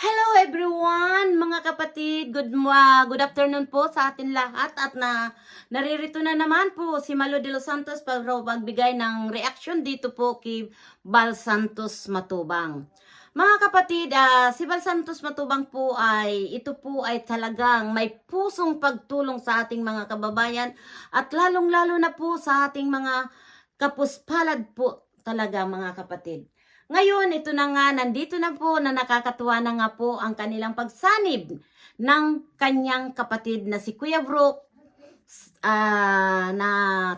Hello everyone, mga kapatid. Good uh, good afternoon po sa atin lahat at na naririto na naman po si Malo de los Santos para magbigay ng reaction dito po kay Bal Santos Matubang. Mga kapatid, ah, si Bal Santos Matubang po ay ito po ay talagang may pusong pagtulong sa ating mga kababayan at lalong-lalo na po sa ating mga kapuspalad po talaga mga kapatid. Ngayon, ito na nga, nandito na po na nakakatuwa na nga po ang kanilang pagsanib ng kanyang kapatid na si Kuya Brook ah, na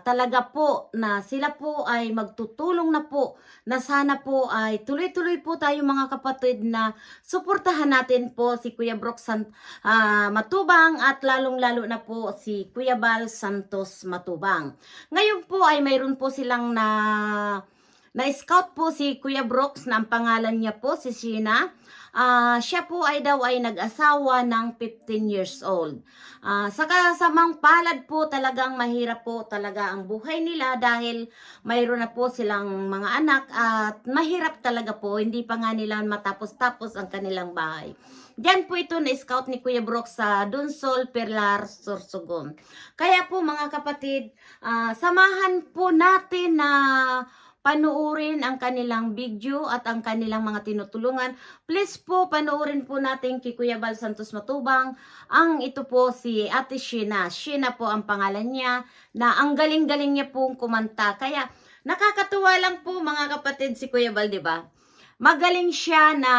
talaga po na sila po ay magtutulong na po na sana po ay tuloy-tuloy po tayo mga kapatid na suportahan natin po si Kuya Brook San, ah, Matubang at lalong-lalo na po si Kuya Bal Santos Matubang. Ngayon po ay mayroon po silang na na-scout po si Kuya Brooks na ang pangalan niya po si Sheena. Ah, siya po ay daw ay nag-asawa ng 15 years old. Ah, sa kasamang palad po talagang mahirap po talaga ang buhay nila dahil mayroon na po silang mga anak at mahirap talaga po. Hindi pa nga nila matapos-tapos ang kanilang bahay. Diyan po ito na-scout ni Kuya Brooks sa Dunsol, Perlar, Sorsogon. Kaya po mga kapatid, ah, samahan po natin na panuorin ang kanilang video at ang kanilang mga tinutulungan. Please po, panuorin po natin kay Kuya Bal Santos Matubang. Ang ito po si Ate Sheena. Sheena po ang pangalan niya na ang galing-galing niya pong kumanta. Kaya nakakatuwa lang po mga kapatid si Kuya Bal, di ba? Magaling siya na,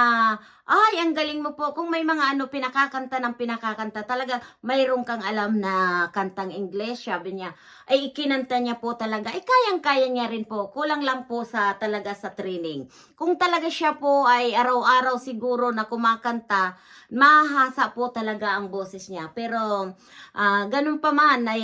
ay, ang galing mo po. Kung may mga ano, pinakakanta ng pinakakanta, talaga mayroon kang alam na kantang English, sabi niya, ay ikinanta niya po talaga. Ay, kayang-kaya niya rin po. Kulang lang po sa talaga sa training. Kung talaga siya po ay araw-araw siguro na kumakanta, mahasa po talaga ang boses niya. Pero, ah, ganun pa man, ay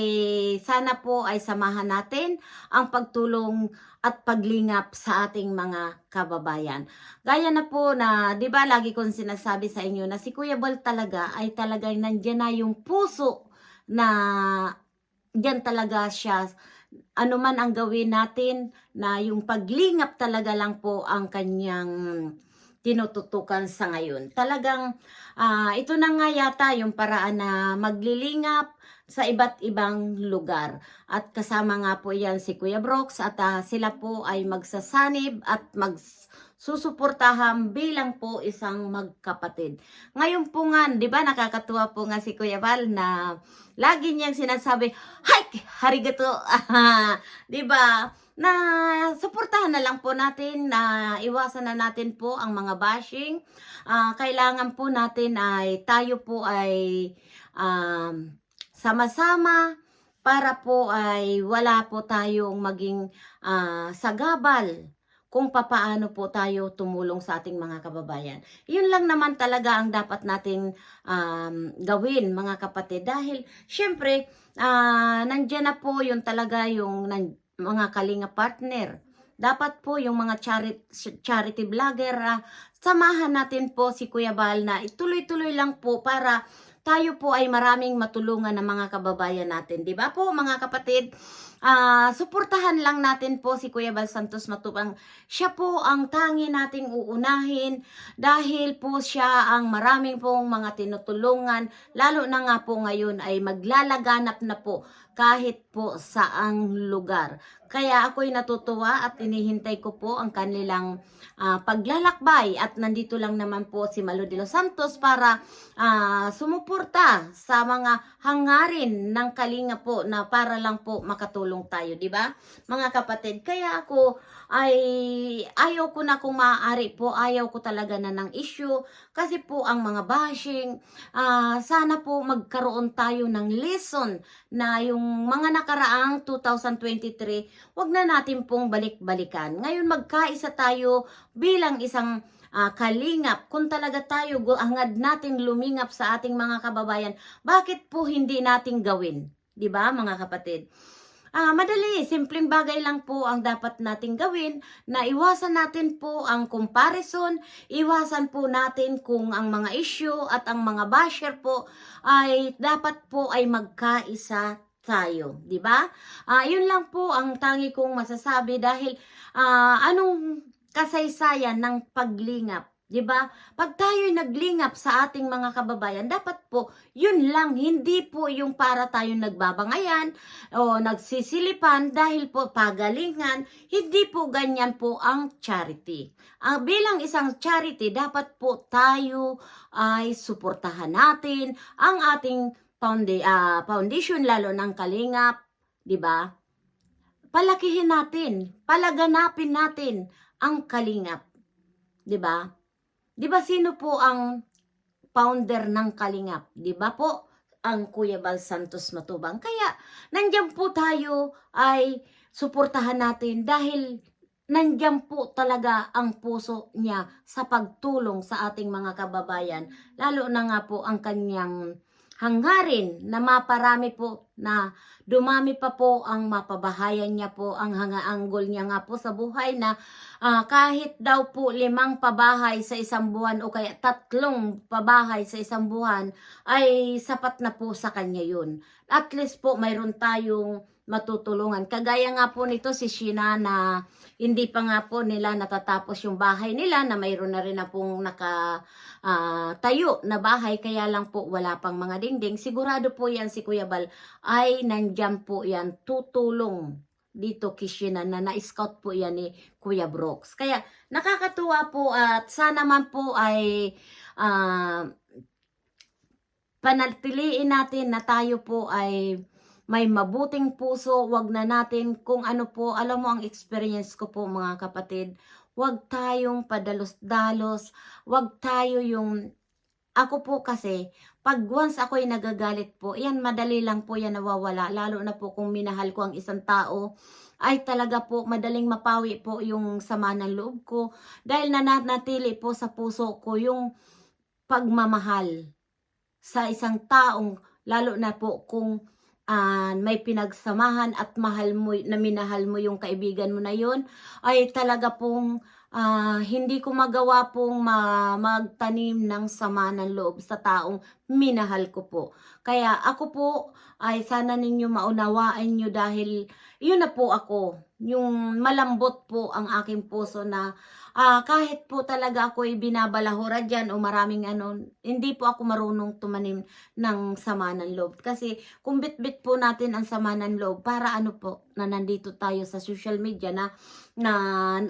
sana po ay samahan natin ang pagtulong at paglingap sa ating mga kababayan. Gaya na po na, 'di ba, lagi kong sinasabi sa inyo na si Kuya Bal talaga ay talagang nandiyan na yung puso na diyan talaga siya ano man ang gawin natin na yung paglingap talaga lang po ang kanyang tinututukan sa ngayon. Talagang ah, ito na nga yata yung paraan na maglilingap sa iba't ibang lugar. At kasama nga po yan si Kuya Brooks at ah, sila po ay magsasanib at magsusuportahan bilang po isang magkapatid. Ngayon po nga, di ba nakakatuwa po nga si Kuya Val na lagi niyang sinasabi, Hay! Harigato! di ba? na suportahan na lang po natin na iwasan na natin po ang mga bashing. Ah, kailangan po natin ay tayo po ay um, sama-sama para po ay wala po tayong maging ah, sagabal kung papaano po tayo tumulong sa ating mga kababayan. Yun lang naman talaga ang dapat nating um, gawin mga kapatid dahil syempre ah, nandyan na po yung talaga yung nan- mga kalinga partner. Dapat po yung mga charity, charity vlogger, ah, samahan natin po si Kuya Bal na ituloy-tuloy lang po para tayo po ay maraming matulungan ng mga kababayan natin. Di ba po mga kapatid? Ah, suportahan lang natin po si Kuya Bal Santos Matubang. Siya po ang tangi nating uunahin dahil po siya ang maraming pong mga tinutulungan. Lalo na nga po ngayon ay maglalaganap na po kahit po saang lugar. Kaya ako'y natutuwa at inihintay ko po ang kanilang ah, paglalakbay at nandito lang naman po si Malo de los Santos para ah, sumuporta sa mga hangarin ng kalinga po na para lang po makatulong tayo, di ba? Mga kapatid, kaya ako ay ayaw ko na kung maaari po, ayaw ko talaga na ng issue kasi po ang mga bashing, ah, sana po magkaroon tayo ng lesson na yung mga nakaraang 2023, wag na natin pong balik-balikan. Ngayon magkaisa tayo bilang isang ah, kalingap, kung talaga tayo hangad natin lumingap sa ating mga kababayan, bakit po hindi natin gawin? 'Di ba mga kapatid? Ah, madali, simpleng bagay lang po ang dapat nating gawin na iwasan natin po ang comparison, iwasan po natin kung ang mga issue at ang mga basher po ay dapat po ay magkaisa tayo, 'di ba? Ah, 'yun lang po ang tangi kong masasabi dahil ah, anong kasaysayan ng paglingap 'Di ba? Pag tayo'y naglingap sa ating mga kababayan, dapat po yun lang, hindi po yung para tayo nagbabangayan o nagsisilipan dahil po pagalingan, hindi po ganyan po ang charity. Ang bilang isang charity, dapat po tayo ay suportahan natin ang ating founda- ah, foundation lalo ng kalingap, 'di ba? Palakihin natin, palaganapin natin ang kalingap, 'di ba? 'Di ba sino po ang founder ng kalingap? 'Di ba po? Ang Kuya Bal Santos Matubang. Kaya nandiyan po tayo ay suportahan natin dahil nandiyan po talaga ang puso niya sa pagtulong sa ating mga kababayan. Lalo na nga po ang kanyang hanggarin na maparami po na dumami pa po ang mapabahayan niya po ang hangaanggol niya nga po sa buhay na ah, kahit daw po limang pabahay sa isang buwan o kaya tatlong pabahay sa isang buwan ay sapat na po sa kanya yun. At least po mayroon tayong matutulungan. Kagaya nga po nito si Sheena na hindi pa nga po nila natatapos yung bahay nila na mayroon na rin na pong naka ah, tayo na bahay kaya lang po wala pang mga dingding. Sigurado po yan si Kuya Bal ay nandyan po yan. Tutulong. Dito Kishina na na-scout po yan ni Kuya Brooks. Kaya nakakatuwa po at sana man po ay ah, panatiliin natin na tayo po ay may mabuting puso, wag na natin kung ano po, alam mo ang experience ko po mga kapatid, wag tayong padalos-dalos, wag tayo yung, ako po kasi, pag once ako'y nagagalit po, yan madali lang po yan nawawala, lalo na po kung minahal ko ang isang tao, ay talaga po madaling mapawi po yung sama ng loob ko, dahil nanatili po sa puso ko yung pagmamahal sa isang taong, lalo na po kung ah, may pinagsamahan at mahal mo na minahal mo yung kaibigan mo na yon ay talaga pong ah, hindi ko magawa pong ma- magtanim ng sama ng loob sa taong minahal ko po. Kaya ako po ay sana ninyo maunawaan nyo dahil yun na po ako. Yung malambot po ang aking puso na ah, kahit po talaga ako ay binabalahura dyan o maraming ano, hindi po ako marunong tumanim ng sama ng loob. Kasi kung bit-bit po natin ang sama ng loob, para ano po, na nandito tayo sa social media na, na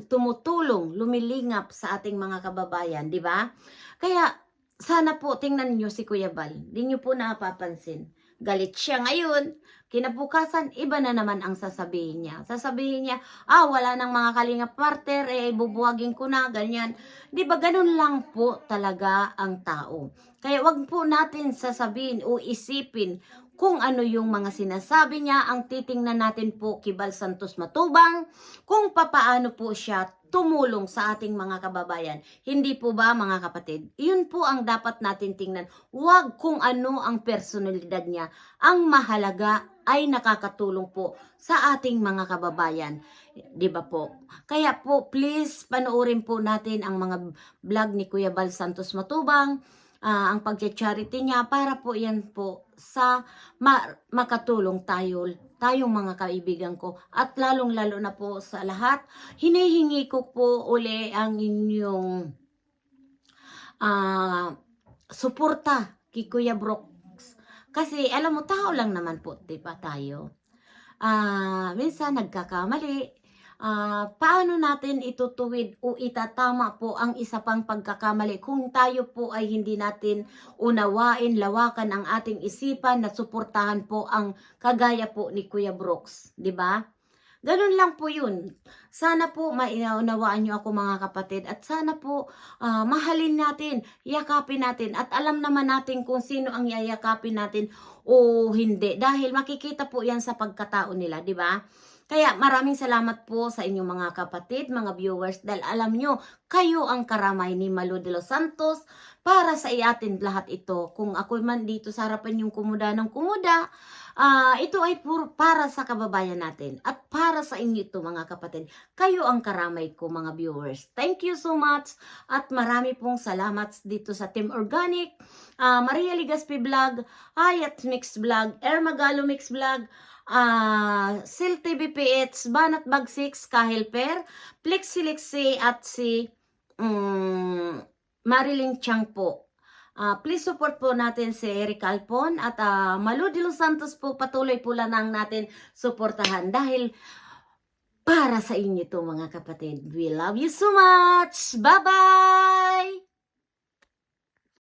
tumutulong, lumilingap sa ating mga kababayan, di ba? Kaya, sana po tingnan niyo si Kuya Bal. Di niyo po napapansin. Galit siya ngayon. Kinabukasan, iba na naman ang sasabihin niya. Sasabihin niya, ah, wala nang mga kalingap partner, eh, bubuwagin ko na, ganyan. Di ba, ganun lang po talaga ang tao. Kaya wag po natin sasabihin o isipin kung ano yung mga sinasabi niya, ang titingnan natin po kay Bal Santos Matubang, kung papaano po siya tumulong sa ating mga kababayan. Hindi po ba mga kapatid? Yun po ang dapat natin tingnan. Huwag kung ano ang personalidad niya. Ang mahalaga ay nakakatulong po sa ating mga kababayan. 'Di ba po? Kaya po please panoorin po natin ang mga vlog ni Kuya Bal Santos Matubang, ah, ang pagcha-charity niya para po 'yan po sa ma- makatulong tayo tayong mga kaibigan ko at lalong lalo na po sa lahat hinihingi ko po uli ang inyong ah suporta kay Kuya Brooks kasi alam mo tao lang naman po 'di ba tayo ah minsan nagkakamali ah paano natin itutuwid o itatama po ang isa pang pagkakamali kung tayo po ay hindi natin unawain, lawakan ang ating isipan na suportahan po ang kagaya po ni Kuya Brooks, di ba? Ganun lang po yun. Sana po maiunawaan nyo ako mga kapatid at sana po ah, mahalin natin, yakapin natin at alam naman natin kung sino ang yayakapin natin o hindi dahil makikita po yan sa pagkatao nila, di ba? Kaya maraming salamat po sa inyong mga kapatid, mga viewers dahil alam nyo, kayo ang karamay ni Malu de los Santos para sa iatin lahat ito. Kung ako man dito sa harapan yung kumuda ng kumuda, ah ito ay puro para sa kababayan natin at para sa inyo ito mga kapatid. Kayo ang karamay ko mga viewers. Thank you so much at marami pong salamat dito sa Team Organic, ah, Maria Ligaspi Vlog, Hayat Mix Vlog, Air Magalo Mix Vlog, ah Sil TV PH, Banat Bag 6, Kahil Per, Plexilexi at si mm, Marilyn Chang po. Ah, please support po natin si Eric Alpon at ah, Malu de Los Santos po patuloy po lang natin suportahan dahil para sa inyo to mga kapatid. We love you so much. Bye-bye!